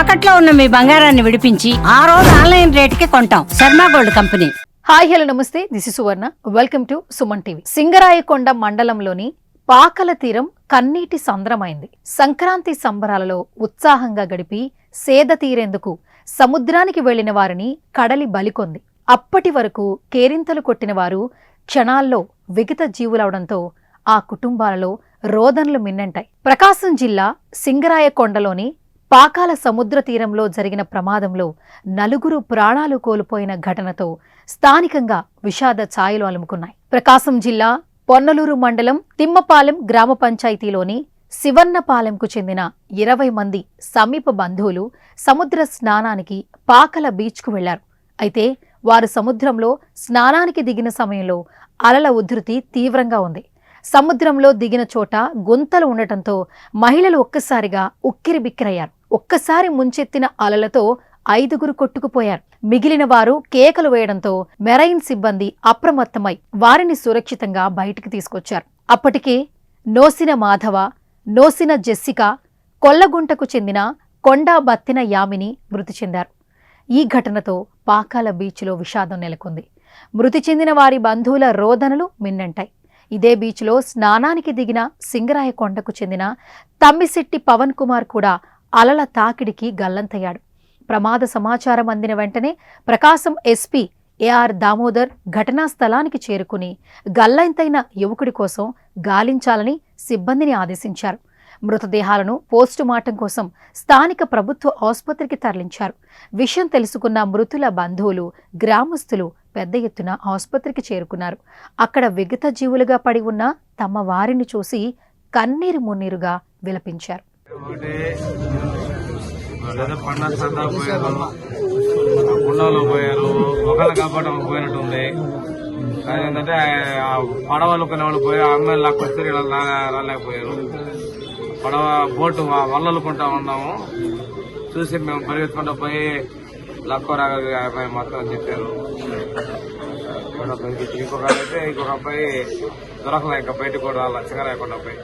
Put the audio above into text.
తాకట్లో ఉన్న మీ బంగారాన్ని విడిపించి ఆ రోజు ఆన్లైన్ రేటుకి కొంటాం. Sharma gold company. Hi hello namaste. This is Suvarna welcome to Suman TV Singarayakonda మండలంలోని పాకల తీరం కన్నీటి సంద్రమైంది. సంక్రాంతి సంబరాలలో ఉత్సాహంగా గడిపి సేద తీరేందుకు సముద్రానికి వెళ్ళిన వారిని కడలి బలికొంది అప్పటి వరకు కేరింతలు కొట్టిన వారు క్షణాల్లో విగత జీవులవడంతో ఆ కుటుంబాలలో రోదనలు మిన్నంటాయి. ప్రకాశం జిల్లా సింగరాయకొండలోని పాకాల సముద్ర తీరంలో జరిగిన ప్రమాదంలో నలుగురు ప్రాణాలు కోల్పోయిన ఘటనతో స్థానికంగా విషాద ఛాయలు అలుముకున్నాయి. ప్రకాశం జిల్లా పొన్నలూరు మండలం తిమ్మపాలెం గ్రామ పంచాయతీలోని శివన్నపాలెంకు చెందిన ఇరవై మంది సమీప బంధువులు సముద్ర స్నానానికి పాకల బీచ్కు వెళ్ళారు. అయితే వారు సముద్రంలో స్నానానికి దిగిన సమయంలో అలల ఉధృతి తీవ్రంగా ఉంది. సముద్రంలో దిగిన చోట గుంతలు ఉండటంతో మహిళలు ఒక్కసారిగా ఉక్కిరిబిక్కిరయ్యారు. ఒక్కసారి ముంచెత్తిన అలలతో ఐదుగురు కొట్టుకుపోయారు. మిగిలిన వారు కేకలు వేయడంతో మెరైన్ సిబ్బంది అప్రమత్తమై వారిని సురక్షితంగా బయటికి తీసుకొచ్చారు. అప్పటికే నోసిన మాధవ నోసిన జెస్సిక కొల్లగుంటకు చెందిన కొండా బత్తిన యామిని మృతి చెందారు. ఈ ఘటనతో పాకాల బీచ్లో విషాదం నెలకొంది. మృతి చెందిన వారి బంధువుల రోదనలు మిన్నంటాయి. ఇదే బీచ్లో స్నానానికి దిగిన సింగరాయ కొండకు చెందిన తమ్మిశెట్టి పవన్ కుమార్ కూడా అలల తాకిడికి గల్లంతయ్యాడు. ప్రమాద సమాచారం అందిన వెంటనే ప్రకాశం ఎస్పీ ఏఆర్ దామోదర్ ఘటనా స్థలానికి చేరుకుని గల్లంతైన యువకుడి కోసం గాలించాలని సిబ్బందిని ఆదేశించారు. మృతదేహాలను పోస్టుమార్టం కోసం స్థానిక ప్రభుత్వ ఆసుపత్రికి తరలించారు. విషయం తెలుసుకున్న మృతుల బంధువులు గ్రామస్తులు పెద్ద ఎత్తున ఆసుపత్రికి చేరుకున్నారు. అక్కడ విగత జీవులుగా పడి ఉన్న తమ వారిని చూసి కన్నీరు మున్నీరుగా విలపించారు. ఒకటి. వాళ్ళేదో పండ సందా పోయారు. గుండంలో పోయారు. ఒకళ్ళు కాపాడడం పోయినట్టుంది. కానీ ఏంటంటే ఆ పడవలు కొన్ని వాళ్ళు పోయి ఆ అమ్మాయిలు లాక్కొచ్చారు ఇలా రాలేకపోయారు. పడవ బోటు వ- వల్లలుకుంటా ఉన్నాము. చూసి మేము పరిగెత్తుకుంటూ పోయి లక్కోరా అబ్బాయి మాత్రం అని చెప్పారు. ఇంకొక అయితే ఇంకొక అబ్బాయి దొరకలే ఇంకా బయటకు కూడా లచ్చగా లేకుండా అబ్బాయి